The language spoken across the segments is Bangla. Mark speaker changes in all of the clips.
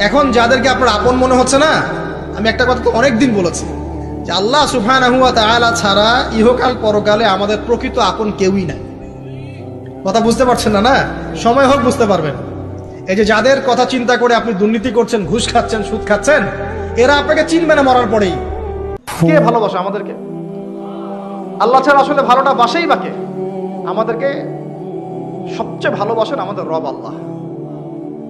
Speaker 1: এখন যাদেরকে আপনার আপন মনে হচ্ছে না আমি একটা কথা তো অনেক দিন বলেছি যে আল্লাহ সুফান ছাড়া ইহকাল পরকালে আমাদের প্রকৃত আপন কেউই নাই। কথা বুঝতে পারছেন না না? সময় হোক বুঝতে পারবেন। এই যে যাদের কথা চিন্তা করে আপনি দুর্নীতি করছেন ঘুষ খাচ্ছেন সুদ খাচ্ছেন এরা আপনাকে চিনবে না মরার পরেই। কে ভালোবাসে আমাদেরকে? আল্লাহ ছাড়া আসলে ভালোটা বাসেই বাকে। আমাদেরকে সবচেয়ে ভালোবাসেন আমাদের রব আল্লাহ।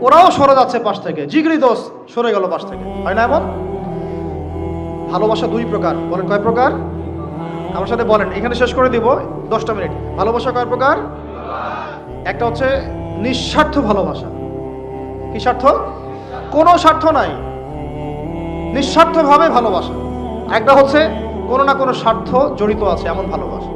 Speaker 1: ওরাও সরে যাচ্ছে পাশ থেকে। জিগরি দোষ সরে গেল পাশ থেকে। হয় না এমন? ভালোবাসা দুই প্রকার। বলেন কয় প্রকার? আমার সাথে বলেন, এখানে শেষ করে দিব, দশটা মিনিট। ভালোবাসা কয় প্রকার? একটা হচ্ছে নিঃস্বার্থ ভালোবাসা। কি স্বার্থ? কোনো স্বার্থ নাই। নিঃস্বার্থভাবে ভালোবাসা। একটা হচ্ছে কোনো না কোনো স্বার্থ জড়িত আছে, এমন ভালোবাসা।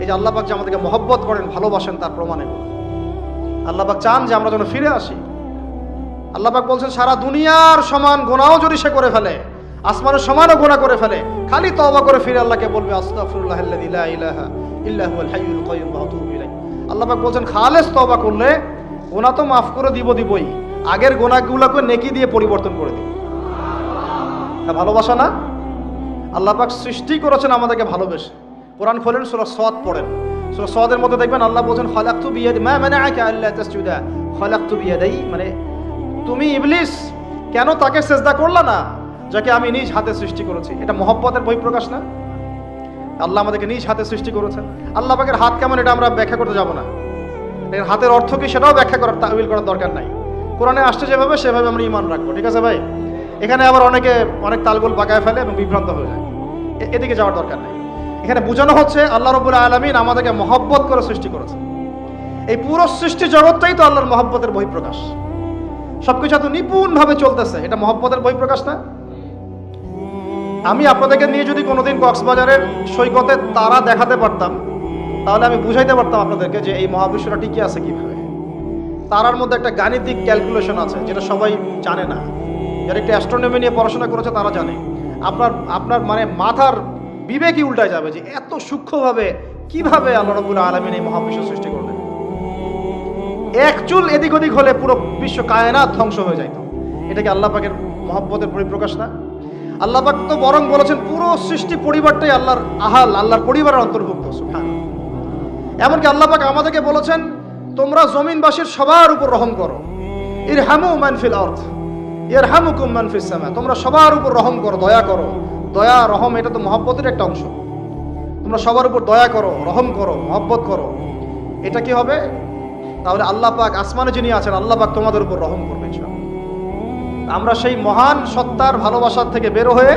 Speaker 1: এই যে আল্লাহ যে আমাদেরকে মহব্বত করেন, ভালোবাসেন তার প্রমাণে। আল্লাহ পাক চান যে আমরা যেন ফিরে আসি। আল্লাহ পাক বলছেন, সারা দুনিয়ার সমান গোনাও যদি সে করে ফেলে, আসমানের সমানও গোনা করে ফেলে, খালি তওবা করে ফিরে আল্লাহকে বলবে, আস্তাগফিরুল্লাহ আল্লাযী ইলাহা ইল্লা হুয়াল হাইয়ুল কাইয়্যুম ওয়া আতুবু ইলাইহি। আল্লাহ পাক বলছেন, খালেস তওবা করলে গোনা তো মাফ করে দিব দিবই, আগের গোনাগুলোকে নেকি দিয়ে পরিবর্তন করে দিব। ভালোবাসা না? আল্লাহ পাক সৃষ্টি করেছেন আমাদেরকে ভালোবেসে। কোরআন খোলেন সূরা সওয়াদ পড়েন। সূরা সদের মধ্যে দেখবেন আল্লাহ বলছেন, খালাকতু বিয়াদি মা মানাআকা আল্লা তাসজুদা। খালাকতু বিয়াদাই মানে তুমি ইবলিস, কেন তাকে সেজদা করলা না যাকে আমি নিজ হাতে সৃষ্টি করেছি? এটা মহব্বতের বহিঃপ্রকাশ না? আল্লাহ আমাদেরকে নিজ হাতে সৃষ্টি করেছেন। আল্লাহ পাকের হাত কেমন, এটা আমরা ব্যাখ্যা করতে যাব না। এর হাতের অর্থ কি সেটাও ব্যাখ্যা করার তাবিল করার দরকার নাই। কোরআনে আসছে যেভাবে, সেভাবে আমরা ইমান রাখব। ঠিক আছে ভাই? এখানে আবার অনেকে অনেক তালগোল পাকায় ফেলে এবং বিভ্রান্ত হয়ে যায়। এদিকে যাওয়ার দরকার নেই। এখানে বোঝানো হচ্ছে আল্লাহ রবুল আলমিন আমাদেরকে মহব্বত করে সৃষ্টি করেছে এই পুরো সৃষ্টি জগৎটাই তো আল্লাহর মহব্বতের বহিঃপ্রকাশ। সবকিছু এত নিপুণভাবে চলতেছে, এটা মহব্বতের বহিঃপ্রকাশ না? আমি আপনাদেরকে নিয়ে যদি কোনোদিন কক্সবাজারের সৈকতে তারা দেখাতে পারতাম, তাহলে আমি বুঝাইতে পারতাম আপনাদেরকে যে এই মহাবিশ্বটা টিকে আছে কীভাবে। তারার মধ্যে একটা গাণিতিক ক্যালকুলেশন আছে, যেটা সবাই জানে না। যারা একটু অ্যাস্ট্রোনমি নিয়ে পড়াশোনা করেছে তারা জানে। আপনার আপনার মানে মাথার বিবেকই উল্টায় যাবে যে এত সূক্ষ্মভাবে কীভাবে আল্লাহ রবুল আলমিন এই মহাবিশ্ব সৃষ্টি করলেন? এক চুল এদিক ওদিক হলে পুরো বিশ্ব কায়নাত ধ্বংস হয়ে যাইত এটা কি আল্লাহ পাকের মহব্বতের পরিপ্রকাশ না? আল্লাহ পাক তো বরং বলেছেন, পুরো সৃষ্টি পরিবারটাই আল্লাহর আহাল, আল্লাহর পরিবারের অন্তর্ভুক্ত এমনকি আল্লাহ পাক আমাদেরকে বলেছেন, তোমরা জমিনবাসীর সবার উপর রহম করো। ইরহামু মানফিল আর্থ ইরহামুকুম মানফিস সামা, তোমরা সবার উপর রহম করো, দয়া করো। দয়া, রহম, এটা তো মহব্বতের একটা অংশ। তোমরা সবার উপর দয়া করো, রহম করো, মহব্বত করো। এটা কি হবে? তাহলে আল্লাহ পাক আসমানে যিনি আছেন, আল্লাহ পাক তোমাদের উপর রহম করবে আমরা সেই মহান সত্তার ভালোবাসার থেকে বের হয়ে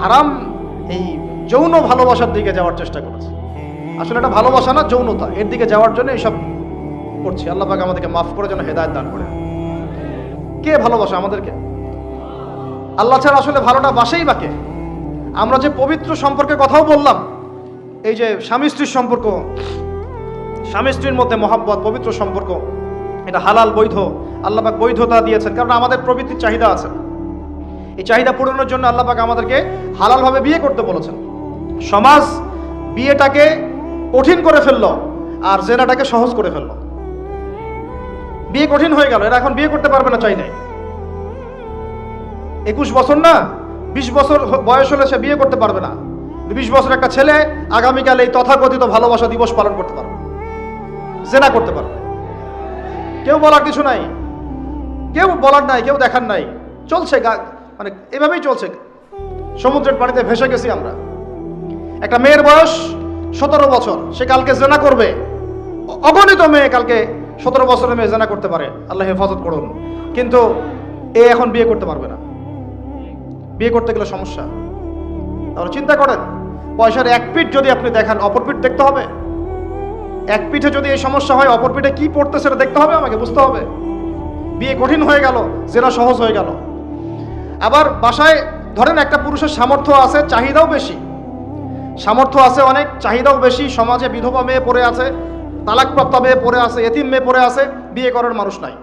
Speaker 1: হারাম এই যৌন ভালোবাসার দিকে যাওয়ার চেষ্টা করেছি। আসলে এটা ভালোবাসা না, যৌনতা। এর দিকে যাওয়ার জন্য এইসব করছি। আল্লাহ পাক আমাদেরকে মাফ করে যেন হেদায়ত দান করে। কে ভালোবাসা আমাদেরকে? আল্লাহ ছাড়া আসলে ভালোটা বাসেই বাকে। আমরা যে পবিত্র সম্পর্কে কথাও বললাম, এই যে স্বামী স্ত্রীর সম্পর্ক, স্বামী স্ত্রীর মধ্যে মহাব্বত, পবিত্র সম্পর্ক, এটা হালাল বৈধ, আল্লাহ পাক বৈধতা দিয়েছেন, কারণ আমাদের প্রবৃত্তির চাহিদা আছে। এই চাহিদা পূরণের জন্য আল্লাহ পাক আমাদেরকে হালালভাবে বিয়ে করতে বলেছেন। সমাজ বিয়েটাকে কঠিন করে ফেলল আর জেনাটাকে সহজ করে ফেলল। বিয়ে কঠিন হয়ে গেল, এরা এখন বিয়ে করতে পারবে না চাইলে। একুশ বছর না বিশ বছর বয়স হলে সে বিয়ে করতে পারবে না। বিশ বছর একটা ছেলে আগামীকাল এই তথাকথিত ভালোবাসা দিবস পালন করতে পারবে। জেনা করতে পারবে। কেউ বলার কিছু নাই। কেউ বলার নাই, কেউ দেখার নাই। চলছে মানে এভাবেই চলছে। সমুদ্রের পানিতে ভেসে গেছি আমরা। একটা মেয়ের বয়স সতেরো বছর। সে কালকে জেনা করবে। অগণিত মেয়ে কালকে সতেরো বছরের মেয়ে জেনা করতে পারে। আল্লাহ হেফাজত করুন। কিন্তু এ এখন বিয়ে করতে পারবে না। বিয়ে করতে গেলে সমস্যা। তাহলে চিন্তা করেন, পয়সার এক পিঠ যদি আপনি দেখান, অপর পিঠ দেখতে হবে। এক পিঠে যদি এই সমস্যা হয়, অপর পিঠে কি পড়তে সেটা দেখতে হবে আমাকে, বুঝতে হবে। বিয়ে কঠিন হয়ে গেল, জেনা সহজ হয়ে গেল। আবার বাসায় ধরেন একটা পুরুষের সামর্থ্য আছে, চাহিদাও বেশি। সামর্থ্য আছে অনেক, চাহিদাও বেশি, সমাজে বিধবা মেয়ে পড়ে আছে, তালাকপ্রাপ্ত মেয়ে পড়ে আছে, এতিম মেয়ে পড়ে আছে, বিয়ে করার মানুষ নাই।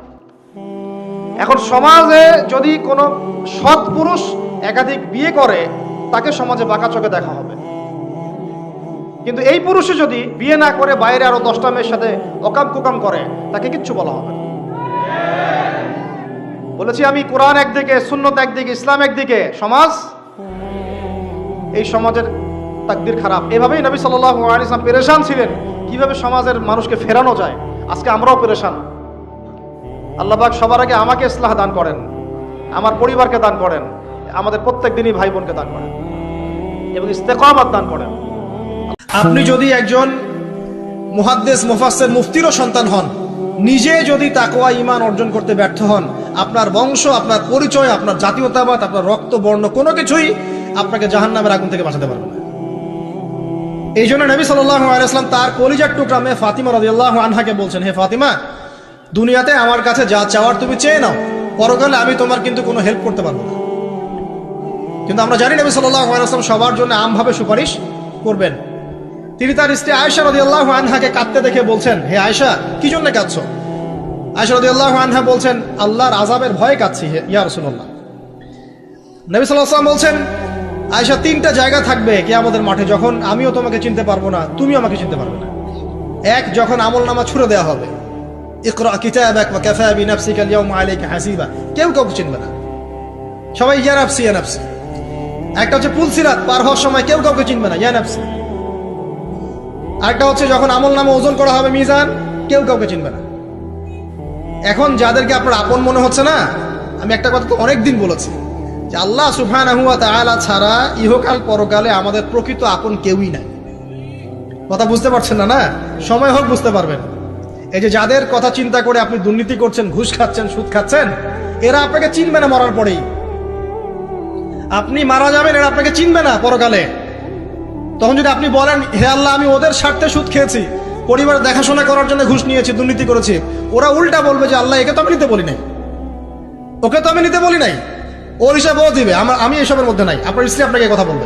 Speaker 1: এখন সমাজে যদি কোনো সৎ পুরুষ একাধিক বিয়ে করে, তাকে সমাজে বাঁকা চোখে দেখা হবে। কিন্তু এই পুরুষে যদি বিয়ে না করে, বাইরে আরও দশটা মেয়ের সাথে অকাম কুকাম করে, তাকে কিচ্ছু বলা হবে। বলেছি আমি কোরআন একদিকে, সুন্নত একদিকে, ইসলাম একদিকে, সমাজ? এই সমাজের তাকদির খারাপ। এভাবেই নবী সাল্লাহ ইসলাম পেরেশান ছিলেন। কীভাবে সমাজের মানুষকে ফেরানো যায়? আজকে আমরাও পেরেশান। আল্লাহবাক সবার আগে আমাকে ইসলাহ দান করেন, আমার পরিবারকে দান করেন। আমাদের প্রত্যেক দিনই ভাই বোনকে দান করেন এবং ইস্তেকামাত দান করেন। আপনি যদি একজন মুহাদ্দেস, মুফাসসির, মুফতিরও সন্তান হন, নিজে যদি তাকওয়া, ঈমান অর্জন করতে ব্যর্থ হন, আপনার বংশ, আপনার পরিচয়, আপনার জাতীয়তাবাদ, আপনার রক্ত, বর্ণ, কোনো কিছুই আপনাকে জাহান্নামের আগুন থেকে বাঁচাতে পারবে না। এই জন্য নবী সাল্লাল্লাহু আলাইহি ওয়াসাল্লাম তার কলিজার টুকরা মেয়ে ফাতিমা রাদিয়াল্লাহু আনহাকে বলছেন, হে ফাতিমা, দুনিয়াতে আমার কাছে যা চাওয়ার তুমি চেয়ে নাও, পরকালে আমি তোমার কিন্তু কোনো হেল্প করতে পারব না। কিন্তু আমরা জানি নবী ওয়াসাল্লাম সবার জন্য আমভাবে সুপারিশ করবেন। তিনি তার স্ত্রী আয়েশা রাদিয়াল্লাহু আনহাকে কাঁদতে দেখে বলছেন, হে আয়েশা, কি জন্য কাঁদছো? আয়েশা রাদিয়াল্লাহু আনহা বলছেন, আল্লাহর আযাবের ভয়ে কাঁদছি, হে ইয়া রাসূলুল্লাহ। নবী ওয়াসাল্লাম বলছেন, আয়েশা, তিনটা জায়গা থাকবে কে আমাদের মাঠে যখন আমিও তোমাকে চিনতে পারব না তুমি আমাকে চিনতে পারবে না। এক, যখন আমল নামা ছুড়ে দেওয়া হবে। ইকরা কিতাবাক ওয়া কাফা বিনাফসিকা আল-ইয়াওমা আলাইকা হাসিবা। কেউ কাউকে চিনবে না। সবাই, ইয়া নাফসি ইয়া নাফসি। একটা হচ্ছে পুলসিরাত পার হওয়ার সময় কেউ কাউকে চিনবে না ইয়া নাফসি আরেকটা হচ্ছে যখন আমল নামে ওজন করা হবে মিজান, কেউ কাউকে চিনবে না। এখন যাদেরকে আপনার আপন মনে হচ্ছে না, আমি একটা কথা তো অনেক দিন বলেছি, যে আল্লাহ ওয়া তাআলা ছাড়া ইহকাল পরকালে আমাদের প্রকৃত আপন কেউই নাই। কথা বুঝতে পারছেন না না? সময় হোক বুঝতে পারবেন। এই যে যাদের কথা চিন্তা করে আপনি দুর্নীতি করছেন, ঘুষ খাচ্ছেন, সুদ খাচ্ছেন, এরা আপনাকে চিনবে না মরার পরেই। আপনি মারা যাবেন, এরা আপনাকে চিনবে না পরকালে। তখন যদি আপনি বলেন, হে আল্লাহ, আমি ওদের স্বার্থে সুদ খেয়েছি পরিবার দেখাশোনা করার জন্য ঘুষ নিয়েছি, দুর্নীতি করেছি। ওরা উল্টা বলবে যে, আল্লাহ, একে তো আমি নিতে বলি নাই। ওকে তো আমি নিতে বলি নাই। ওর হিসাব ও দিবে। আমার আমি এসবের মধ্যে নাই। আপনার স্ত্রী আপনাকে কথা বলবে।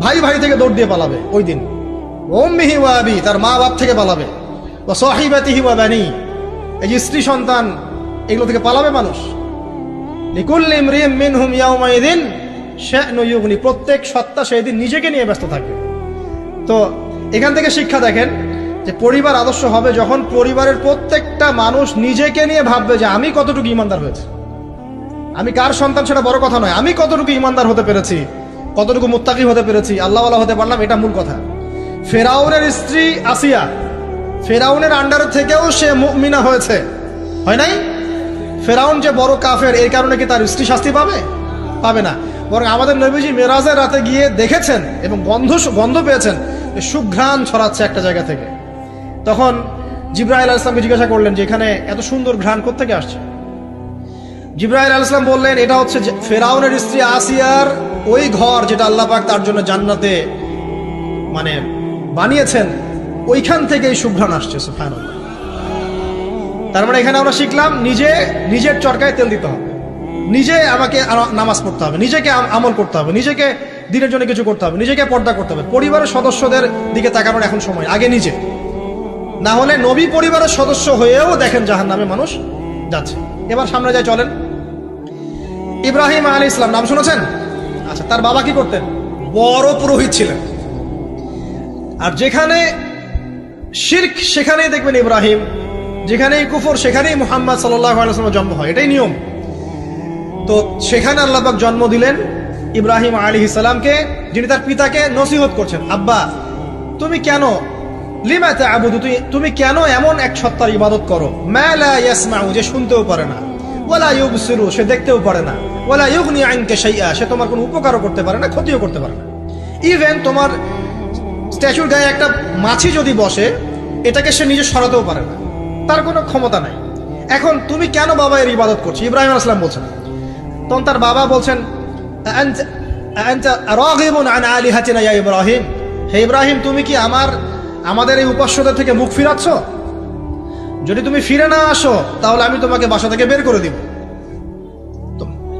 Speaker 1: ভাই ভাই থেকে দৌড় দিয়ে পালাবে ওই দিন। তার মা বাপ থেকে পালাবে। ওয়া সাহিবাতিহি ওয়া বানি। এই যে স্ত্রী সন্তান, এগুলো থেকে পালাবে মানুষ। প্রত্যেক সত্তা সেই দিন নিজেকে নিয়ে ব্যস্ত থাকবে তো এখান থেকে শিক্ষা দেখেন যে পরিবার আদর্শ হবে যখন পরিবারের প্রত্যেকটা মানুষ নিজেকে নিয়ে ভাববে যে আমি কতটুকু ইমানদার হয়েছে। আমি কার সন্তান সেটা বড় কথা নয়, আমি কতটুকু ইমানদার হতে পেরেছি, কতটুকু মুত্তাকি হতে পেরেছি, আল্লাহওয়ালা হতে পারলাম, এটা মূল কথা। ফেরাউনের স্ত্রী আসিয়া, ফেরাউনের আন্ডার থেকেও সে মুমিনা হয়েছে। হয় নাই? ফেরাউন যে বড় কাফের এই কারণে কি তার স্ত্রী শাস্তি পাবে? পাবে না। বরং আমাদের নবীজি মেরাজের রাতে গিয়ে দেখেছেন এবং গন্ধ গন্ধ পেয়েছেন সুঘ্রাণ ছড়াচ্ছে একটা জায়গা থেকে। তখন জিব্রাহিল আল ইসলামকে জিজ্ঞাসা করলেন যে, এখানে এত সুন্দর ঘ্রাণ কোথেকে আসছে? জিব্রাহিল আল ইসলাম বললেন, এটা হচ্ছে ফেরাউনের স্ত্রী আসিয়ার ওই ঘর যেটা আল্লাহ পাক তার জন্য জান্নাতে মানে বানিয়েছেন। ওইখান থেকে এই সুঘ্রাণ আসছে সুফানুল্লাহ তার মানে এখানে আমরা শিখলাম নিজে, নিজের চরকায় তেল দিতে হবে। নিজে আমাকে নামাজ পড়তে হবে, নিজেকে আমল করতে হবে, নিজেকে দিনের জন্য কিছু করতে হবে, নিজেকে পর্দা করতে হবে। পরিবারের সদস্যদের দিকে তাকানোর এখন সময়, আগে নিজে। না হলে নবী পরিবারের সদস্য হয়েও দেখেন জাহান নামে মানুষ যাচ্ছে। এবার সামনে যায় চলেন। ইব্রাহিম আলী ইসলাম নাম শুনেছেন? আচ্ছা তার বাবা কি করতেন? বড় পুরোহিত ছিলেন। আর যেখানে শির্ক, সেখানেই দেখবেন ইব্রাহিম যেখানেই কুফর, সেখানেই মুহাম্মদ আলাইসলামের জন্ম হয়। এটাই নিয়ম। তো সেখানে আল্লাহবাক জন্ম দিলেন ইব্রাহিম আলী ইসালামকে যিনি তার পিতাকে নসিহত করছেন। আব্বা, তুমি কেন লিমাতে আবুদু তুই, তুমি কেন এমন এক সত্তার ইবাদত করো? মেলা ইয়াসমাউ, যে শুনতেও পারে না।
Speaker 2: ওলা ইউবসিরু, সে দেখতেও পারে না। ওলা ইউগনি আইনকে শাইআ, সে তোমার কোনো উপকারও করতে পারে না, ক্ষতিও করতে পারে না। ইভেন তোমার স্ট্যাচুর গায়ে একটা মাছি যদি বসে, এটাকে সে নিজে সরাতেও পারে না। তার কোনো ক্ষমতা নাই। এখন তুমি কেন বাবা এর ইবাদত করছ? ইব্রাহিম আসলাম বলছেন। তখন তার বাবা বলছেন, "আনতা- আনতা রাগিবুন আন আলিহাতিনা ইয়া ইব্রাহিম? হে ইব্রাহিম, তুমি কি আমার, আমাদের এই উপাস্যদের থেকে মুখ ফিরাচ্ছ? যদি তুমি ফিরে না আসো, তাহলে আমি তোমাকে বাসা থেকে বের করে দিব।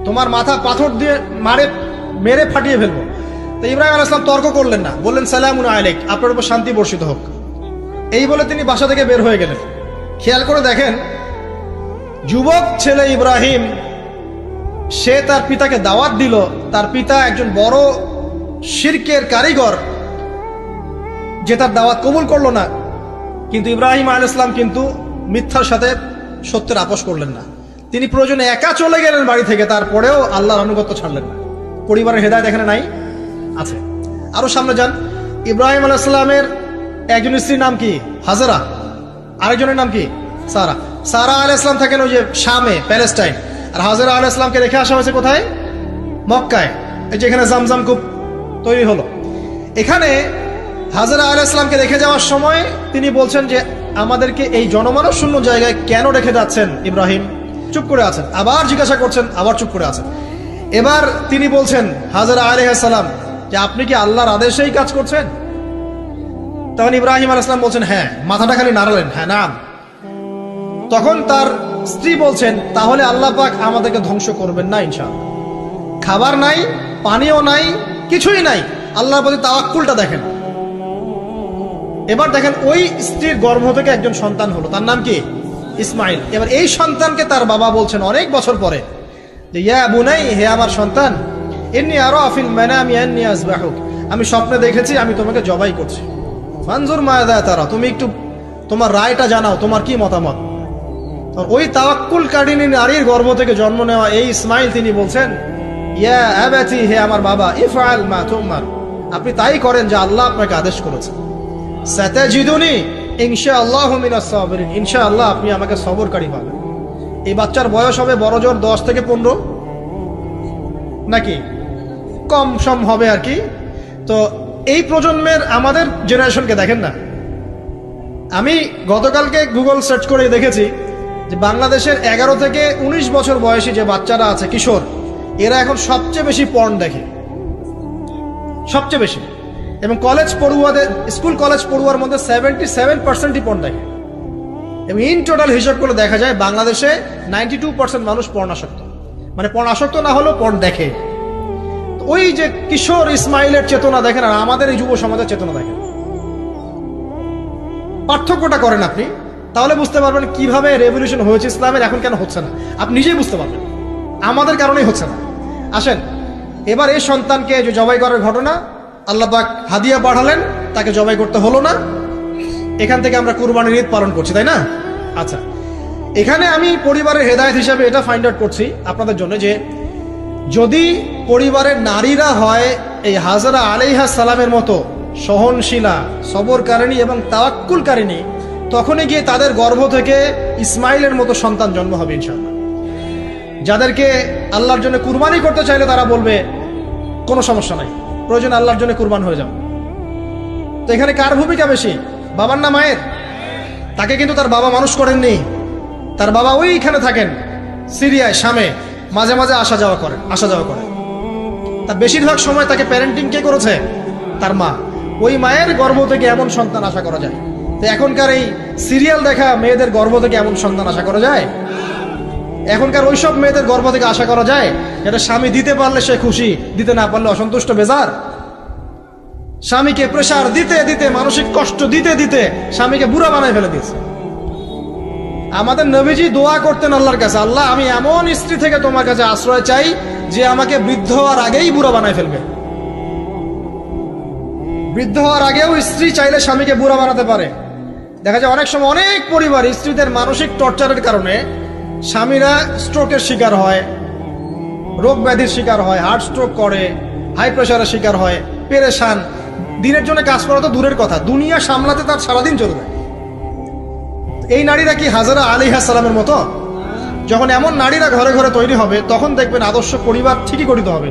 Speaker 2: তোমার মাথা পাথর দিয়ে মারে, মেরে ফাটিয়ে ফেলব। তো ইব্রাহিম আলাইসলাম তর্ক করলেন না। বললেন, সালামুন আলেক আপনার উপর শান্তি বর্ষিত হোক। এই বলে তিনি বাসা থেকে বের হয়ে গেলেন। খেয়াল করে দেখেন, যুবক ছেলে ইব্রাহিম, সে তার পিতাকে দাওয়াত দিল। তার পিতা একজন বড় শিরকের কারিগর, যে তার দাওয়াত কবুল করল না। কিন্তু ইব্রাহিম আল ইসলাম কিন্তু মিথ্যার সাথে সত্যের আপোষ করলেন না। তিনি প্রয়োজনে একা চলে গেলেন বাড়ি থেকে, তারপরেও আল্লাহর আনুগত্য ছাড়লেন না। পরিবারের হেদায়ত এখানে নাই, আছে। আরও সামনে যান। ইব্রাহিম আলাইসাল্লামের একজন স্ত্রীর নাম কি? হাজারা। আরেকজনের নাম কি? সারা। সারা আল ইসলাম থাকেন ওই যে শামে, প্যালেস্টাইন। আর হাজারা আল ইসলামকে রেখে আসা হয়েছে কোথায়? মক্কায়। এই যে এখানে জামজাম কূপ তৈরি হলো। এখানে হাজারা আল ইসলামকে রেখে যাওয়ার সময় তিনি বলছেন যে, আমাদেরকে এই জনমানব শূন্য জায়গায় কেন রেখে যাচ্ছেন ইব্রাহিম? চুপ করে আছেন। আবার জিজ্ঞাসা করছেন, আবার চুপ করে আছেন। এবার তিনি বলছেন, হাজারা আলহাম যে আপনি কি আল্লাহর আদেশেই কাজ করছেন? তখন ইব্রাহিম আল ইসলাম বলছেন হ্যাঁ মাথাটা খালি নাড়ালেন। হ্যাঁ নাম। তখন তার স্ত্রী বলছেন, তাহলে আল্লাহ পাক আমাদেরকে ধ্বংস করবেন না ইনশাআল্লাহ। খাবার নাই, পানিও নাই, কিছুই নাই। আল্লাহর প্রতি তাওয়াক্কুলটা দেখেন। এবার দেখেন, ওই স্ত্রীর গর্ভ থেকে একজন সন্তান হলো। তার নাম কি? ইসমাইল। এবার এই সন্তানকে তার বাবা বলছেন অনেক বছর পরে যে, ইয়া বুনাই, হে আমার সন্তান এমনি আরও আফিল মেনা আমি আমি স্বপ্নে দেখেছি, আমি তোমাকে জবাই করছি। মানজুর মায়াদা তারা, তুমি একটু তোমার রায়টা জানাও, তোমার কি মতামত? ওই তাওয়াক্কুল কারিনী নারীর গর্ভ থেকে জন্ম নেওয়া এই ইসমাইল তিনি বলছেন, ইয়া আবাতি, হে আমার বাবা, ইফআল মা তুমার। আপনি তাই করেন যে আল্লাহ আপনাকে আদেশ করেছেন সাতাজিদুনি, ইনশাআল্লাহ মিনাস সাবিরিন। ইনশাআল্লাহ আপনি আমাকে সবরকারী পাবেন। এই বাচ্চার বয়স হবে বড় জোর দশ থেকে পনেরো? নাকি? কম সম হবে আর কি? তো এই প্রজন্মের আমাদের জেনারেশনকে দেখেন না। আমি গতকালকে গুগল সার্চ করে দেখেছি যে বাংলাদেশের এগারো থেকে ১৯ বছর বয়সী যে বাচ্চারা আছে, কিশোর, এরা এখন সবচেয়ে বেশি পর্ন দেখে। সবচেয়ে বেশি। এবং কলেজ পড়ুয়াদের স্কুল কলেজ পড়ুয়ার মধ্যে সেভেন্টি সেভেন পার্সেন্টই পর্ন দেখে। এবং ইন টোটাল হিসাব করে দেখা যায়, বাংলাদেশে নাইনটি টু পার্সেন্ট মানুষ পর্ন আসক্ত। মানে পর্ন আসক্ত না হলেও পর্ন দেখে। ওই যে কিশোর ইসমাইলের চেতনা দেখেন আর আমাদের এই যুব সমাজের চেতনা দেখেন। পার্থক্যটা করেন আপনি, তাহলে বুঝতে পারবেন কীভাবে রেভলিউশন হয়েছে ইসলামের, এখন কেন হচ্ছে না। আপনি নিজেই বুঝতে পারবেন, আমাদের কারণেই হচ্ছে না। আসেন, এবার এই সন্তানকে যে জবাই করার ঘটনা, আল্লাহ পাক হাদিয়া পাঠালেন, তাকে জবাই করতে হলো না। এখান থেকে আমরা কুরবানির ঈদ পালন করছি, তাই না? আচ্ছা এখানে আমি পরিবারের হেদায়েত হিসাবে এটা ফাইন্ড আউট করছি আপনাদের জন্য যে যদি পরিবারের নারীরা হয় এই হাজারা আলাইহা সালামের মতো সহনশীলা, সবরকারিণী এবং তাওয়াক্কুলকারিণী, তখনই গিয়ে তাদের গর্ভ থেকে ইসমাইলের মতো সন্তান জন্ম হবে ইনশাআল্লাহ। যাদেরকে আল্লাহর জন্য কুরবানি করতে চাইলে তারা বলবে, কোনো সমস্যা নাই, প্রয়োজন আল্লাহর জন্য কুরবান হয়ে যাও তো এখানে কার ভূমিকা বেশি? বাবার না মায়ের? তাকে কিন্তু তার বাবা মানুষ করেননি। তার বাবা ওইখানে থাকেন, সিরিয়ায়, শামে। মাঝে মাঝে আসা যাওয়া করে, আসা যাওয়া করে। তার বেশিরভাগ সময় তাকে প্যারেন্টিং কে করেছে? তার মা। ওই মায়ের গর্ভ থেকে এমন সন্তান আশা করা যায়। তো এখনকার এই সিরিয়াল দেখা মেয়েদের গর্ভ থেকে এমন সন্তান আশা করা যায়? এখনকার ওইসব মেয়েদের গর্ভ থেকে আশা করা যায় যেটা স্বামী দিতে পারলে সে খুশি, দিতে না পারলে অসন্তুষ্ট, বেজার? স্বামীকে প্রেশার দিতে দিতে, মানসিক কষ্ট দিতে দিতে স্বামীকে বুড়া বানায় ফেলে দিয়েছে। আমাদের নবীজি দোয়া করতেন আল্লাহর কাছে, আল্লাহ, আমি এমন স্ত্রী থেকে তোমার কাছে আশ্রয় চাই যে আমাকে বৃদ্ধ হওয়ার আগেই বুড়া বানায় ফেলবে। বৃদ্ধ হওয়ার আগেও স্ত্রী চাইলে স্বামীকে বুড়া বানাতে পারে। দেখা যায় অনেক সময় অনেক পরিবার স্ত্রীদের মানসিক টর্চারের কারণে স্বামীরা স্ট্রোকের শিকার হয়, রোগ ব্যাধির শিকার হয়, হার্ট স্ট্রোক করে, হাই প্রেশারের শিকার হয়, পেরেশান। দিনের জন্য কাজ করা তো দূরের কথা, দুনিয়া সামলাতে তার সারাদিন চলে যায় এই নারীরা কি হাজারা আলিহা সালামের মতো? যখন এমন নারীরা ঘরে ঘরে তৈরি হবে, তখন দেখবেন আদর্শ পরিবার ঠিকই গঠিত হবে।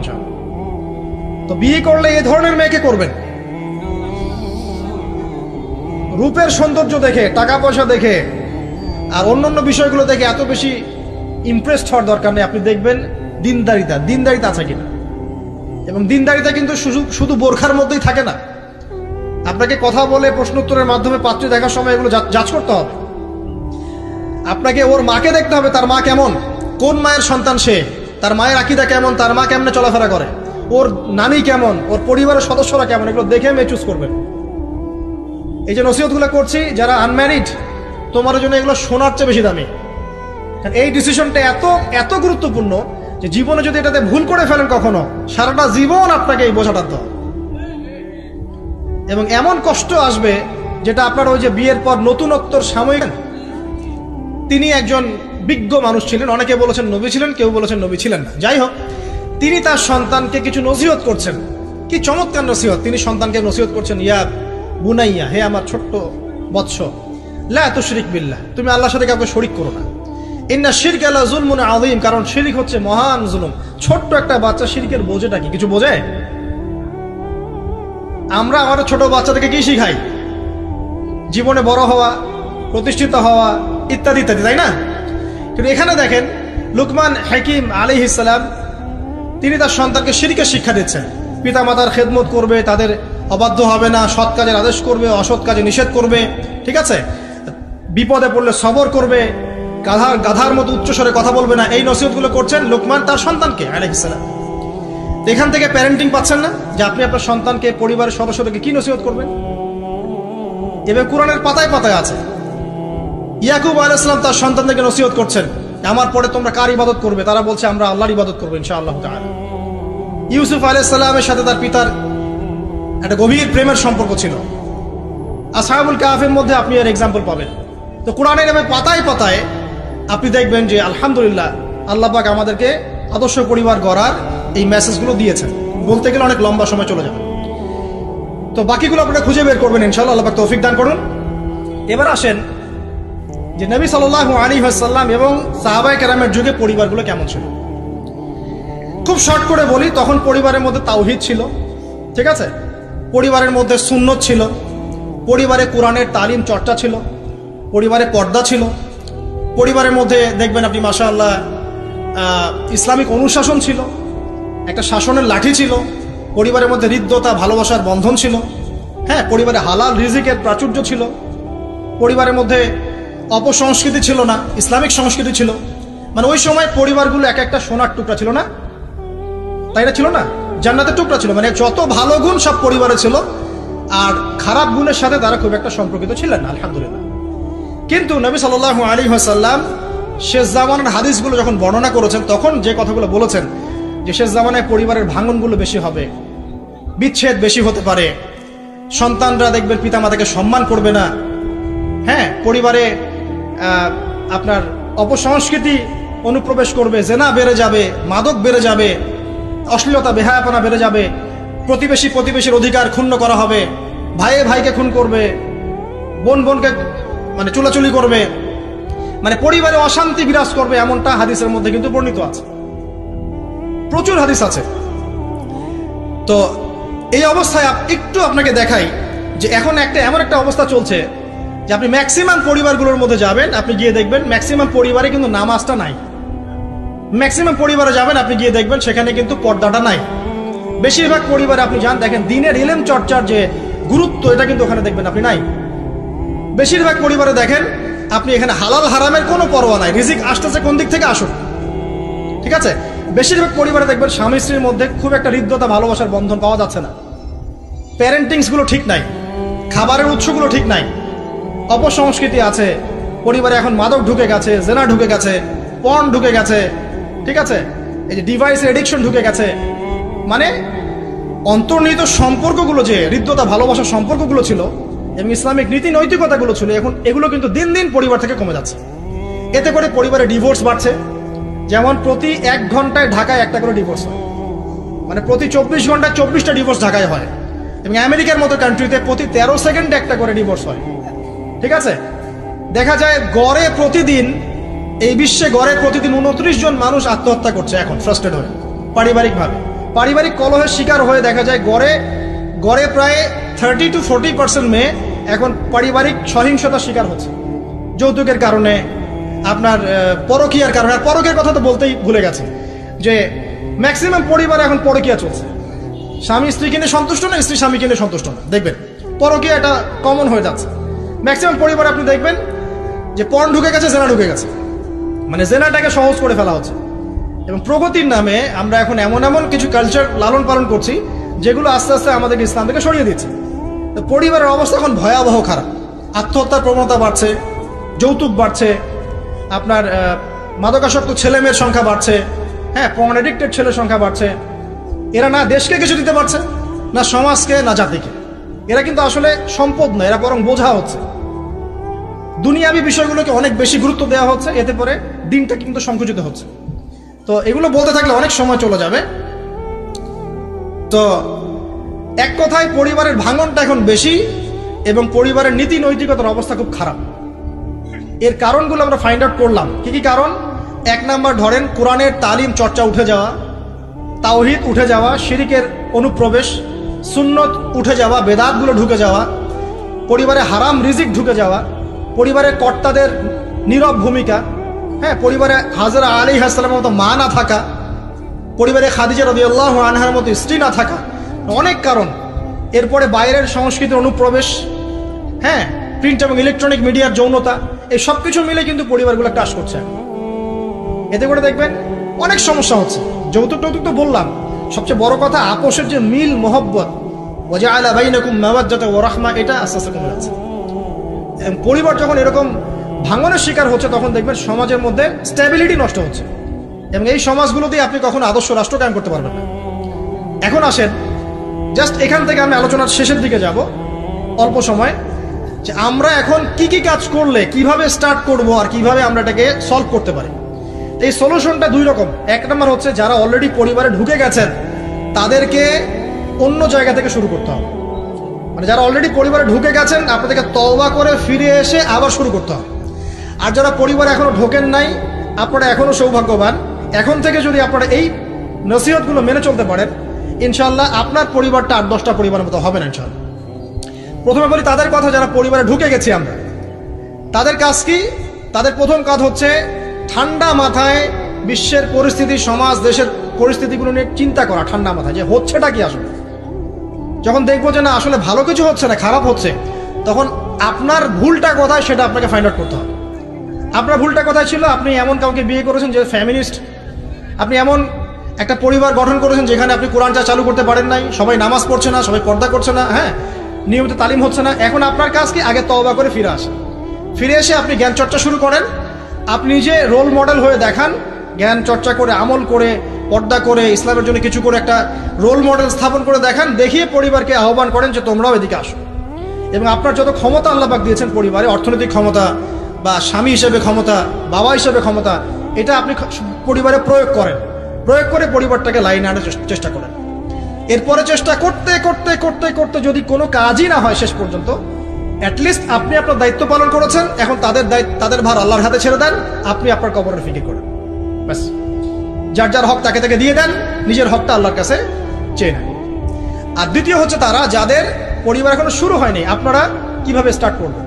Speaker 2: তো বিয়ে করলে এই ধরনের মেয়েকে করবেন? রূপের সৌন্দর্য দেখে, টাকা পয়সা দেখে, আর অন্যান্য বিষয়গুলো দেখে এত বেশি ইমপ্রেসড হওয়ার দরকার নেই। আপনি দেখবেন দিনদারিতা দিনদারিতা আছে কিনা? এবং দিনদারিতা কিন্তু শুধু বোরখার মধ্যেই থাকে না। আপনাকে কথা বলে প্রশ্ন উত্তরের মাধ্যমে পাত্রী দেখার সময় এগুলো যাচ করতে হবে। আপনাকে ওর মাকে দেখতে হবে, তার মা কেমন? কোন মায়ের সন্তান সে? তার মায়ের আকিদা কেমন? তার মা কেমনে চলাফেরা করে? ওর নানি কেমন? ওর পরিবারের সদস্যরা কেমন? এগুলো দেখে মেয়ে চুজ করবেন এই যে নসিহতগুলো করছি, যারা আনম্যারিড তোমার জন্য এগুলো শোনার চেয়ে বেশি দামি। কারণ এই ডিসিশনটা এত এত গুরুত্বপূর্ণ যে জীবনে যদি এটাতে ভুল করে ফেলেন কখনো, সারাটা জীবন আপনাকে এই বোঝাটা হবে। এবং এমন কষ্ট আসবে, যেটা আপনার ওই যে বিয়ের পর নতুনত্বর সাময়িক তিনি একজন বিজ্ঞ মানুষ ছিলেন, অনেকে বলেছেন নবী ছিলেন, কেউ বলেছেন নবী ছিলেন না। যাই হোক, তিনি তার সন্তানকে কিছু নসিহত করছেন। কি চমৎকার নসিহত! তিনি সন্তানকে নসিহত করছেন, ইয়া বুনাইয়া, হে আমার ছোট্ট বৎস, লা এত শিরিক বিল্লাহ, তুমি আল্লাহর সাথে কাউকে শরিক করো না। ইন্না শিরক আল্লাহ জুলমুন আযীম, কারণ শিরিক হচ্ছে মহান জুলুম। ছোট্ট একটা বাচ্চা শিরিকের বোঝেটা কি? কিছু বোঝে? আমরা আমাদের ছোট বাচ্চাদেরকে কি শিখাই? জীবনে বড় হওয়া, প্রতিষ্ঠিত হওয়া ইত্যাদি ইত্যাদি, তাই না? কিন্তু এখানে দেখেন, লুকমান হাকিম আলী ইসালাম তিনি তার সন্তানকে শিরিকের শিক্ষা দিচ্ছেন। পিতা মাতার খেদমত করবে, তাদের অবাধ্য হবে না, সৎ কাজের আদেশ করবে, অসৎ কাজে নিষেধ করবে, ঠিক আছে? বিপদে পড়লে সবর করবে, গাধার গাধার মতো উচ্চস্বরে কথা বলবে না, এই নসিহতগুলো করছেন লোকমান তার সন্তানকে আলাইহিসালাম তো এখান থেকে প্যারেন্টিং পাচ্ছেন না, যে আপনি আপনার সন্তানকে, পরিবারের সদস্যদেরকে কি নসিহত করবেন? এবার কোরআনের পাতায় পাতায় আছে। ইয়াকুব আলাইসালাম তার সন্তানদেরকে নসিহত করছেন। আমার পরে তোমরা কার ইবাদত করবে? তারা বলছে, আমরা আল্লাহর ইবাদত করব ইনশা আল্লাহ ইউসুফ আলাইসাল্লামের সাথে তার পিতার একটা গভীর প্রেমের সম্পর্ক ছিল। আসাহাবুল কাহাফের মধ্যে আপনি এর এক্সাম্পল পাবেন। তো কোরআনের এভাবে পাতায় পাতায় আপনি দেখবেন যে, আলহামদুলিল্লাহ, আল্লাহ পাক আমাদেরকে আদর্শ পরিবার গড়ার এই মেসেজগুলো দিয়েছেন। বলতে গেলে অনেক লম্বা সময় চলে যাবে। তো বাকিগুলো আপনারা খুঁজে বের করবেন ইনশাআল্লাহ। আল্লাহ পাক তৌফিক দান করুন। এবার আসেন যে নবী সাল্লাহ আলী হাসাল্লাম এবং সাহাবাই কেরামের যুগে পরিবারগুলো কেমন ছিল? খুব শর্ট করে বলি, তখন পরিবারের মধ্যে তাওহিদ ছিল, ঠিক আছে? পরিবারের মধ্যে সুন্নত ছিল, পরিবারে কোরআনের তালিম চর্চা ছিল, পরিবারে পর্দা ছিল, পরিবারের মধ্যে দেখবেন আপনি মাসা আল্লাহ ইসলামিক অনুশাসন ছিল, একটা শাসনের লাঠি ছিল, পরিবারের মধ্যে হৃদ্যতা, ভালোবাসার বন্ধন ছিল হ্যাঁ? পরিবারে হালাল রিজিকের প্রাচুর্য ছিল, পরিবারের মধ্যে অপসংস্কৃতি ছিল না, ইসলামিক সংস্কৃতি ছিল। মানে ওই সময় পরিবারগুলো এক একটা সোনার টুকরা ছিল না? তাই না ছিল না? জান্নাতের টুকরা ছিল। মানে যত ভালো গুণ সব পরিবারে ছিল, আর খারাপ গুণের সাথে তারা খুব একটা সম্পর্কিত ছিলেন না, আলহামদুলিল্লাহ। কিন্তু নবী সাল আলী হাসাল্লাম শেষ জামানের হাদিসগুলো যখন বর্ণনা করেছেন, তখন যে কথাগুলো বলেছেন যে শেষ জামানায় পরিবারের ভাঙনগুলো বেশি হবে, বিচ্ছেদ বেশি হতে পারে, সন্তানরা দেখবেন পিতামাতাকে সম্মান করবে না। হ্যাঁ পরিবারে আপনার অপসংস্কৃতি অনুপ্রবেশ করবে, জেনা বেড়ে যাবে, মাদক বেড়ে যাবে, অশ্লীলতা, বেহায়াপনা বেড়ে যাবে, প্রতিবেশী প্রতিবেশীর অধিকার ক্ষুণ্ণ করা হবে, ভাইয়ে ভাইকে খুন করবে, বোন বোনকে মানে চুলাচুলি করবে মানে পরিবারে অশান্তি বিরাজ করবে, এমনটা হাদিসের মধ্যে কিন্তু বর্ণিত আছে। প্রচুর হাদিস আছে। তো এই অবস্থায় একটু আপনাকে দেখাই যে এখন একটা এমন একটা অবস্থা চলছে যে আপনি ম্যাক্সিমাম পরিবারগুলোর মধ্যে যাবেন, আপনি গিয়ে দেখবেন ম্যাক্সিমাম পরিবারে কিন্তু নামাজটা নাই। ম্যাক্সিমাম পরিবারে যাবেন, আপনি গিয়ে দেখবেন সেখানে কিন্তু পর্দাটা নাই। বেশিরভাগ পরিবারে আপনি যান, দেখেন দিনের ইলেম চর্চার যে গুরুত্ব, এটা কিন্তু ওখানে দেখবেন আপনি নাই। বেশিরভাগ পরিবারে দেখেন, আপনি এখানে হালাল হারামের কোনো পরোয়া নাই। রিজিক আসতেছে কোন দিক থেকে? আসুক ঠিক আছে? বেশিরভাগ পরিবারে দেখবেন স্বামী স্ত্রীর মধ্যে খুব একটা হৃদ্যতা, ভালোবাসার বন্ধন পাওয়া যাচ্ছে না। প্যারেন্টিংসগুলো ঠিক নাই। খাবারের উৎসগুলো ঠিক নাই। অপসংস্কৃতি আছে। পরিবারে এখন মাদক ঢুকে গেছে, জেনা ঢুকে গেছে পণ ঢুকে গেছে, ঠিক আছে? এই যে ডিভাইসের এডিকশন ঢুকে গেছে। মানে অন্তর্নিহিত সম্পর্কগুলো যে হৃদ্যতা, ভালোবাসার সম্পর্কগুলো ছিল, এবং ইসলামিক নীতি, নৈতিকতাগুলো ছিল, এখন এগুলো কিন্তু দিন দিন পরিবার থেকে কমে যাচ্ছে। এতে করে পরিবারে ডিভোর্স বাড়ছে। যেমন প্রতি এক ঘন্টায় ঢাকায় একটা করে ডিভোর্স হয়। মানে প্রতি চব্বিশ ঘন্টায় চব্বিশটা ডিভোর্স ঢাকায় হয়। এবং আমেরিকার মতো কান্ট্রিতে প্রতি তেরো সেকেন্ডে একটা করে ডিভোর্স হয়। ঠিক আছে? দেখা যায় গড়ে প্রতিদিন, এই বিশ্বে গড়ে প্রতিদিন উনত্রিশ জন মানুষ আত্মহত্যা করছে এখন ফ্রাস্ট্রেট হয়ে। পারিবারিকভাবে। পারিবারিক কলহের শিকার হয়ে দেখা যায় গড়ে গড়ে প্রায় থার্টি টু ফোর্টি পার্সেন্ট মেয়ে এখন পারিবারিক সহিংসতার শিকার হচ্ছে। যৌতুকের কারণে, আপনার পরকীয়ার কারণে, আর পরকের কথা তো বলতেই ভুলে গেছে, যে ম্যাক্সিমাম পরিবারে এখন পরকীয়া চলছে। স্বামী স্ত্রী কিনে সন্তুষ্ট না, স্ত্রী স্বামী নিয়ে সন্তুষ্ট না? দেখবেন পরকীয়া এটা কমন হয়ে যাচ্ছে। ম্যাক্সিমাম পরিবার আপনি দেখবেন যে পণ ঢুকে গেছে, জেনা ঢুকে গেছে। মানে জেনাটাকে সহজ করে ফেলা হচ্ছে। এবং প্রগতির নামে আমরা এখন এমন এমন কিছু কালচার লালন পালন করছি, যেগুলো আস্তে আস্তে আমাদেরকে ইসলাম থেকে সরিয়ে দিচ্ছে। তো পরিবারের অবস্থা এখন ভয়াবহ খারাপ। আত্মহত্যার প্রবণতা বাড়ছে, যৌতুক বাড়ছে, আপনার মাদকাসক্ত ছেলে মেয়ের সংখ্যা বাড়ছে হ্যাঁ পর্ন এডিক্টেড ছেলের সংখ্যা বাড়ছে। এরা না দেশকে কিছু দিতে পারছে, না সমাজকে, না জাতিকে। এরা কিন্তু আসলে সম্পদ নয়, এরা বরং বোঝা হচ্ছে। দুনিয়াবি বিষয়গুলোকে অনেক বেশি গুরুত্ব দেওয়া হচ্ছে, এতে পরে দিনটা কিন্তু সংকুচিত হচ্ছে। তো এগুলো বলতে থাকলে অনেক সময় চলে যাবে। তো এক কথায় পরিবারের ভাঙনটা এখন বেশি এবং পরিবারের নীতি নৈতিকতার অবস্থা খুব খারাপ। এর কারণগুলো আমরা ফাইন্ড আউট করলাম। কি কি কারণ? এক নাম্বার ধরেন, কোরআনের তালিম চর্চা উঠে যাওয়া, তাওহিদ উঠে যাওয়া, শিরিকের অনুপ্রবেশ সুন্নত উঠে যাওয়া, বেদাতগুলো ঢুকে যাওয়া, পরিবারে হারাম রিজিক ঢুকে যাওয়া পরিবারের কর্তাদের নীরব ভূমিকা হ্যাঁ পরিবারে হাজরা আলী হাসলামের মতো মা না থাকা, পরিবারে খাদিজা রদিয়াল্লাহ আনহার মতো স্ত্রী না থাকা, অনেক কারণ। এরপরে বাইরের সংস্কৃতির অনুপ্রবেশ হ্যাঁ প্রিন্ট এবং ইলেকট্রনিক মিডিয়ার যৌনতা, এই সব কিছু মিলে কিন্তু পরিবারগুলো ক্রাশ করছে। এতে করে দেখবেন অনেক সমস্যা হচ্ছে। যৌতুক টৌতুক তো বললাম সবচেয়ে বড় কথা, আপোষের যে মিল, মোহব্বত এটা আস্তে পরিবার যখন এরকম ভাঙনের শিকার হচ্ছে, তখন দেখবেন সমাজের মধ্যে স্ট্যাবিলিটি নষ্ট হচ্ছে। এবং এই সমাজগুলো দিয়ে আপনি কখনো আদর্শ রাষ্ট্র কায়েম করতে পারবেন না। এখন আসেন জাস্ট এখান থেকে আমি আলোচনার শেষের দিকে যাব। অল্প সময়। যে আমরা এখন কি কি কাজ করলে, কীভাবে স্টার্ট করব আর কীভাবে আমরা এটাকে সলভ করতে পারি। এই সলিউশনটা দুই রকম। এক নম্বর হচ্ছে, যারা অলরেডি পরিবারে ঢুকে গেছেন তাদেরকে অন্য জায়গা থেকে শুরু করতে হবে। মানে যারা অলরেডি পরিবারে ঢুকে গেছেন, আপনাদেরকে তওবা করে ফিরে এসে আবার শুরু করতে হবে। আর যারা পরিবারে এখনও ঢোকেন নাই, আপনারা এখনও সৌভাগ্যবান। এখন থেকে যদি আপনারা এই নসিহতগুলো মেনে চলতে পারেন ইনশাল্লাহ আপনার পরিবারটা আট দশটা পরিবারের মতো হবে না ইনশাল্লাহ প্রথমে বলি, তাদের কথা যারা পরিবারে ঢুকে গেছি আমরা, তাদের কাজ কি? তাদের প্রথম কাজ হচ্ছে ঠান্ডা মাথায় বিশ্বের পরিস্থিতি, সমাজ, দেশের পরিস্থিতিগুলো নিয়ে চিন্তা করা, ঠান্ডা মাথায়, যে হচ্ছেটা কি আসলে? যখন দেখব যে না, আসলে ভালো কিছু হচ্ছে না, খারাপ হচ্ছে, তখন আপনার ভুলটা কোথায় সেটা আপনাকে ফাইন্ড আউট করতে হবে। আপনার ভুলটা কোথায় ছিল? আপনি এমন কাউকে বিয়ে করেছেন যে ফ্যামিলিস্ট আপনি এমন একটা পরিবার গঠন করেছেন যেখানে আপনি কোরআনটা চালু করতে পারেন নাই, সবাই নামাজ পড়ছে না, সবাই পর্দা করছে না হ্যাঁ? নিয়মিত তালিম হচ্ছে না, এখন আপনার কাজ কি? আগে তওবা করে ফিরে আসেন ফিরে এসে আপনি জ্ঞান চর্চা শুরু করেন, আপনি নিজে রোল মডেল হয়ে দেখান, জ্ঞান চর্চা করে আমল করে পর্দা করে, ইসলামের জন্য কিছু করে একটা রোল মডেল স্থাপন করে দেখান, দেখিয়ে পরিবারকে আহ্বান করেন যে তোমরাও এদিকে আসো। এবং আপনার যত ক্ষমতা আল্লাপাক দিয়েছেন পরিবারে, অর্থনৈতিক ক্ষমতা বা স্বামী হিসেবে ক্ষমতা, বাবা হিসেবে ক্ষমতা, এটা আপনি পরিবারে প্রয়োগ করেন। প্রয়োগ করে পরিবারটাকে লাইনে আনার চেষ্টা করেন। এরপরে চেষ্টা করতে করতে করতে করতে যদি কোনো কাজই না হয় শেষ পর্যন্ত অ্যাটলিস্ট আপনি আপনার দায়িত্ব পালন করেছেন, এখন তাদের দায়িত্ব, তাদের ভার আল্লাহর হাতে ছেড়ে দেন, আপনি আপনার কবরের ফিকে করেন। ব্যাস। যার যার হক তাকে তাকে দিয়ে দেন, নিজের হকটা আল্লাহর কাছে চেয়ে নেন। আর দ্বিতীয় হচ্ছে তারা, যাদের পরিবার এখনও শুরু হয়নি, আপনারা কীভাবে স্টার্ট করবেন?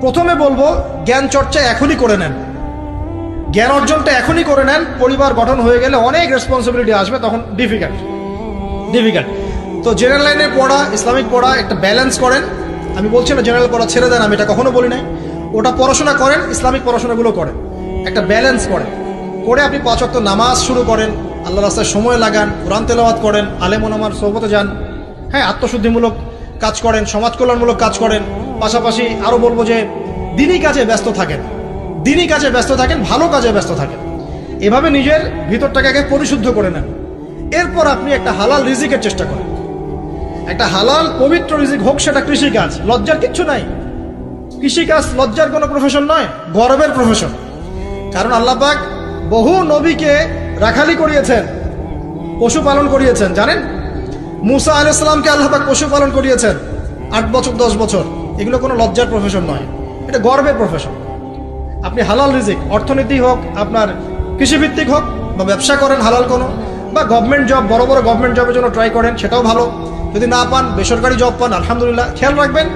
Speaker 2: প্রথমে বলব, জ্ঞান চর্চা এখনই করে নেন। জ্ঞান অর্জনটা এখনই করে নেন, পরিবার গঠন হয়ে গেলে অনেক রেসপন্সিবিলিটি আসবে, তখন ডিফিকাল্ট ডিফিকাল্ট তো জেনারেল লাইনে পড়া, ইসলামিক পড়া, একটা ব্যালেন্স করেন। আমি বলছি না জেনারেল পড়া ছেড়ে দেন, আমি এটা কখনো বলি নাই। ওটা পড়াশোনা করেন, ইসলামিক পড়াশোনাগুলো করেন। একটা ব্যালেন্স করেন। করে আপনি পাঁচ ওয়াক্ত নামাজ শুরু করেন আল্লাহ রাস্তায় সময় লাগান, কোরআন তেলাওয়াত করেন আলেমন আমার সোহবতে যান হ্যাঁ আত্মশুদ্ধিমূলক কাজ করেন সমাজ কল্যাণমূলক কাজ করেন, পাশাপাশি আরও বলব যে দিনই কাজে ব্যস্ত থাকেন, দিনই কাজে ব্যস্ত থাকেন, ভালো কাজে ব্যস্ত থাকেন। এভাবে নিজের ভিতরটাকে আগে পরিশুদ্ধ করে নেন। এরপর আপনি একটা হালাল রিজিকের চেষ্টা করেন। একটা হালাল, পবিত্র রিজিক হোক, সেটা কৃষিকাজ, লজ্জার কিচ্ছু নাই। কৃষিকাজ লজ্জার কোনো প্রফেশন নয়, গর্বের প্রফেশন কারণ আল্লাপাক বহু নবীকে রাখালি করিয়েছেন, পশুপালন করিয়েছেন, জানেন? মুসা আলাইসালামকে আল্লাপাক পশুপালন করিয়েছেন আট বছর, দশ বছর। এগুলো কোনো লজ্জার প্রফেশন নয়। এটা গর্বের প্রফেশন আপনি হালাল রিজিক, অর্থনীতি হোক, আপনার কৃষিভিত্তিক হোক, বা ব্যবসা করেন হালাল কোনো, বা গভর্নমেন্ট জব বড় বড় গভর্নমেন্ট জবের জন্য ট্রাই করেন, সেটাও ভালো। যদি না পান, বেসরকারি জব পান, আলহামদুলিল্লাহ। খেয়াল রাখবেন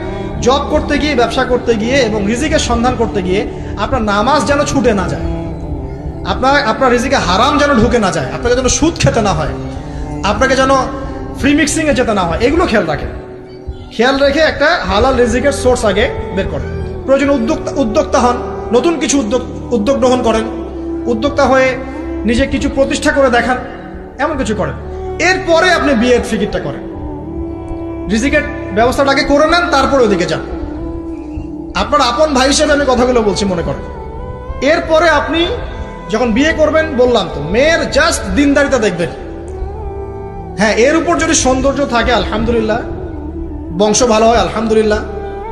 Speaker 2: জব করতে গিয়ে, ব্যবসা করতে গিয়ে এবং রিজিকের সন্ধান করতে গিয়ে আপনার নামাজ যেন ছুটে না যায়। আপনার আপনার রিজিকে হারাম যেন ঢুকে না যায়, আপনাকে যেন সুদ খেতে না হয়, আপনাকে যেন ফ্রি মিক্সিংয়ে যেতে না হয়, এগুলো খেয়াল রাখেন। খেয়াল রেখে একটা হালাল রিজিকের সোর্স আগে বের করেন। প্রয়োজন উদ্যোক্তা উদ্যোক্তা হন, নতুন কিছু উদ্যোগ উদ্যোগ গ্রহণ করেন, উদ্যোক্তা হয়ে নিজে কিছু প্রতিষ্ঠা করে দেখান, এমন কিছু করেন। এরপরে আপনি বিয়ের ফিকিরটা করেন। রিজিকের ব্যবস্থাটা আগে করে নেন, তারপরে ওদিকে যান। আপনার আপন ভাই হিসেবে আমি কথাগুলো বলছি মনে করেন। এরপরে আপনি যখন বিয়ে করবেন, বললাম তো, মেয়ের জাস্ট দিনদারিতা দেখবেন। হ্যাঁ এর উপর যদি সৌন্দর্য থাকে, আলহামদুলিল্লাহ। বংশ ভালো হয়, আলহামদুলিল্লাহ।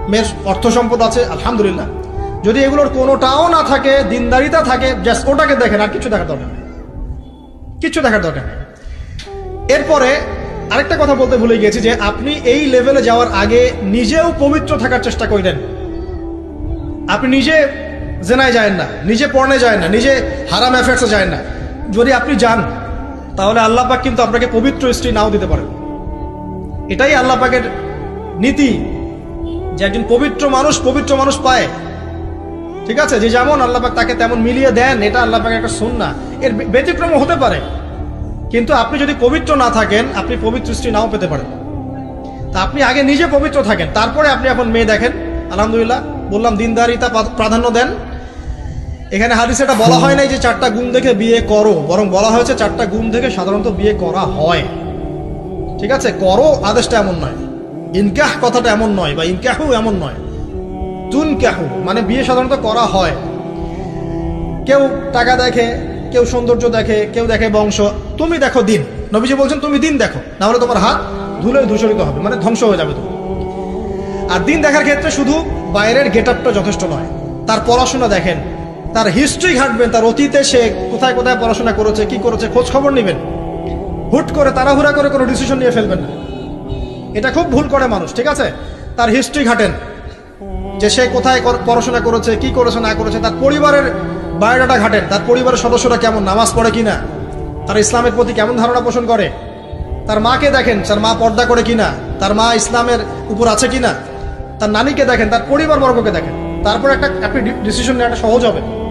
Speaker 2: মেয়ের অর্থ সম্পদ আছে, আলহামদুলিল্লাহ। যদি এগুলোর কোনোটাও না থাকে দিনদারিতা থাকে জাস্ট ওটাকে দেখেন, আর কিছু দেখার দরকার নেই। কিচ্ছু দেখার দরকার নেই। এরপরে আরেকটা কথা বলতে ভুলে গিয়েছি যে, আপনি এই লেভেলে যাওয়ার আগে নিজেও পবিত্র থাকার চেষ্টা করেন আপনি নিজে জেনায় যায় না, নিজে পড়নে যায় না, নিজে হারাম অ্যাফেয়ার্সে যায় না। যদি আপনি যান, তাহলে আল্লাহ পাক কিন্তু আপনাকে পবিত্র স্ত্রী নাও দিতে পারেন এটাই আল্লাহ পাকের নীতি, যে একজন পবিত্র মানুষ পবিত্র মানুষ পায়। ঠিক আছে? যে যেমন আল্লাহ পাক তাকে তেমন মিলিয়ে দেন, এটা আল্লাহ পাকের একটা সুন্না এর ব্যতিক্রম হতে পারে। কিন্তু আপনি যদি পবিত্র না থাকেন, আপনি পবিত্র স্ত্রী নাও পেতে পারেন। তা আপনি আগে নিজে পবিত্র থাকেন, তারপরে আপনি এখন মেয়ে দেখেন। আলহামদুলিল্লাহ, বললাম দিনদারিতা প্রাধান্য দেন। এখানে হাদিসে এটা বলা হয় নাই যে চারটা গুণ দেখে বিয়ে করো, বরং বলা হয়েছে চারটা গুণ দেখে সাধারণত বিয়ে করা হয়। ঠিক আছে? করো আদেশটা এমন নয়। ইনকাহ কথাটা এমন নয় বা ইনকাহু এমন নয়। তুন কাহু মানে বিয়ে সাধারণত করা হয়। কেউ টাকা দেখে, কেউ সৌন্দর্য দেখে, কেউ দেখে বংশ। তুমি দেখো দিন। নবীজি বলছেন, তুমি দিন দেখো না হলে তোমার হাত ধুলে ধূসরিত হবে মানে ধ্বংস হয়ে যাবে তুমি আর দিন দেখার ক্ষেত্রে শুধু বাইরের গেট যথেষ্ট নয়। তার পড়াশোনা দেখেন তার হিস্ট্রি ঘাটবেন, তার অতীতে সে কোথায় কোথায় পড়াশোনা করেছে, কি করেছে, খোঁজ খবর নেবেন। হুট করে, তাড়াহুড়া করে কোনো ডিসিশন নিয়ে ফেলবেন না। এটা খুব ভুল করে মানুষ, ঠিক আছে? তার হিস্ট্রি ঘাটেন। যে সে কোথায় পড়াশোনা করেছে, কি করেছে, না করেছে, তার পরিবারের বায়োডাটা ঘাটেন। তার পরিবারের সদস্যরা কেমন, নামাজ পড়ে কিনা? তার ইসলামের প্রতি কেমন ধারণা পোষণ করে? তার মাকে দেখেন, তার মা পর্দা করে কিনা? তার মা ইসলামের উপর আছে কিনা? তার নানিকে দেখেন, তার পরিবার বর্গকে দেখেন। তারপর একটা, আপনি ডিসিশন নেওয়াটা সহজ হবে।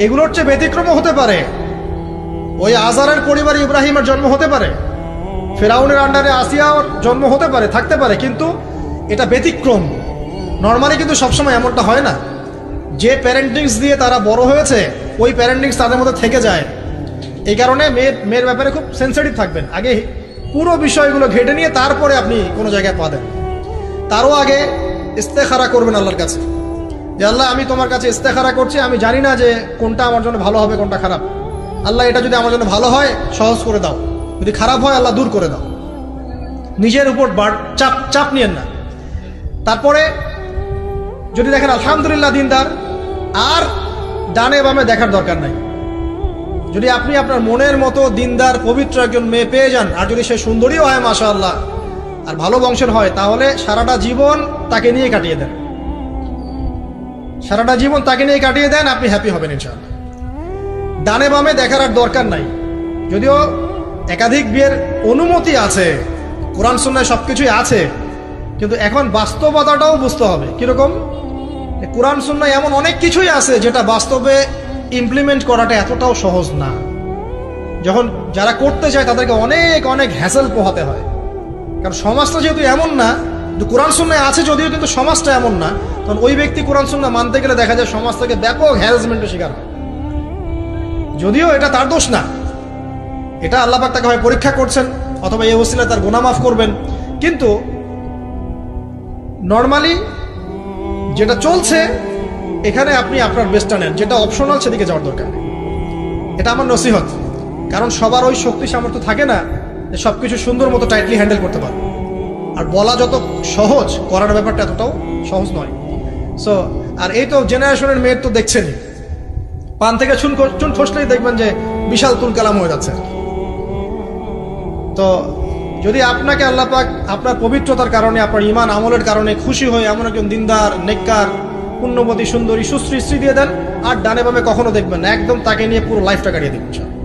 Speaker 2: এগুলোর চেয়ে ব্যতিক্রমও হতে পারে। ওই আজারের পরিবার ইব্রাহিমের জন্ম হতে পারে। ফেরাউনের আন্ডারে আসিয়ার জন্ম হতে পারে, থাকতে পারে, কিন্তু এটা ব্যতিক্রম। নর্মালি কিন্তু সবসময় এমনটা হয় না। যে প্যারেন্টিংস দিয়ে তারা বড় হয়েছে, ওই প্যারেন্টিংস তাদের মধ্যে থেকে যায়। এই কারণে মেয়ের মেয়ের ব্যাপারে খুব সেন্সিটিভ থাকবেন। আগে পুরো বিষয়গুলো ঘেটে নিয়ে তারপরে আপনি কোনো জায়গায় পা দেন। তারও আগে ইস্তেখারা করবেন আল্লাহর কাছে। যে আল্লাহ, আমি তোমার কাছে ইস্তেখারা করছি, আমি জানি না যে কোনটা আমার জন্য ভালো হবে, কোনটা খারাপ। আল্লাহ, এটা যদি আমার জন্য ভালো হয়, সহজ করে দাও। যদি খারাপ হয়, আল্লাহ দূর করে দাও। নিজের উপর চাপ চাপ নিয়েন না। তারপরে, যদি দেখেন, আলহামদুলিল্লাহ, দিনদার, আর ডানে বামে দেখার দরকার নাই। যদি আপনি আপনার মনের মতো দিনদার, পবিত্র একজন মেয়ে পেয়ে যান, আর যদি সে সুন্দরীও হয় মাশা আল্লাহ আর ভালো বংশের হয়, তাহলে সারাটা জীবন তাকে নিয়ে কাটিয়ে দেন। সারাটা জীবন তাকে নিয়ে কাটিয়ে দেন, আপনি হ্যাপি হবেন ইনশাআল্লাহ। ডানে বামে দেখার আর দরকার নাই। যদিও একাধিক বিয়ের অনুমতি আছে, কোরআন সুন্নায় সব কিছুই আছে, কিন্তু এখন বাস্তবতাটাও বুঝতে হবে। কীরকম? কোরআন সুন্নায় এমন অনেক কিছুই আছে যেটা বাস্তবে ইমপ্লিমেন্ট করাটা এতটাও সহজ না। যখন যারা করতে চায় তাদেরকে অনেক অনেক হ্যাসেল পোহাতে হয়। কারণ সমাজটা যেহেতু এমন না কিন্তু কোরআন সুন্নায় আছে যদিও, কিন্তু সমাজটা এমন না। কারণ ওই ব্যক্তি কোরআন সুন্না মানতে গেলে দেখা যায় সমাজ থেকে ব্যাপক হ্যারাসমেন্টের শিকার হয়। যদিও এটা তার দোষ না। এটা আল্লাহ পাক তাকে হয় পরীক্ষা করছেন, অথবা এই ওসিলা তার গুনাহ মাফ করবেন। কিন্তু নর্মালি যেটা চলছে, এখানে আপনি আপনার বেস্টটা নেন। যেটা অপশনাল সেদিকে যাওয়ার দরকার এটা আমার নসিহত। কারণ সবার ওই শক্তি সামর্থ্য থাকে না যে সুন্দর মতো টাইটলি হ্যান্ডেল করতে পারবে। আর বলা যত সহজ করার ব্যাপারটা এতটাও সহজ নয়। সো আর এই তো জেনারেশনের মেয়ের তো দেখছেনই পান থেকে চুন চুন খসলেই দেখবেন যে বিশাল তুল কালাম হয়ে যাচ্ছে। তো, যদি আপনাকে আল্লাহ পাক আপনার পবিত্রতার কারণে, আপনার ইমান আমলের কারণে খুশি হয়ে এমন একজন দিনদার, নেককার, পুণ্যবতী, সুন্দরী, সুশ্রী স্ত্রী দিয়ে দেন, আর ডানে বামে কখনো দেখবেন একদম তাকে নিয়ে পুরো লাইফটা কাটিয়ে ইনশাআল্লাহ।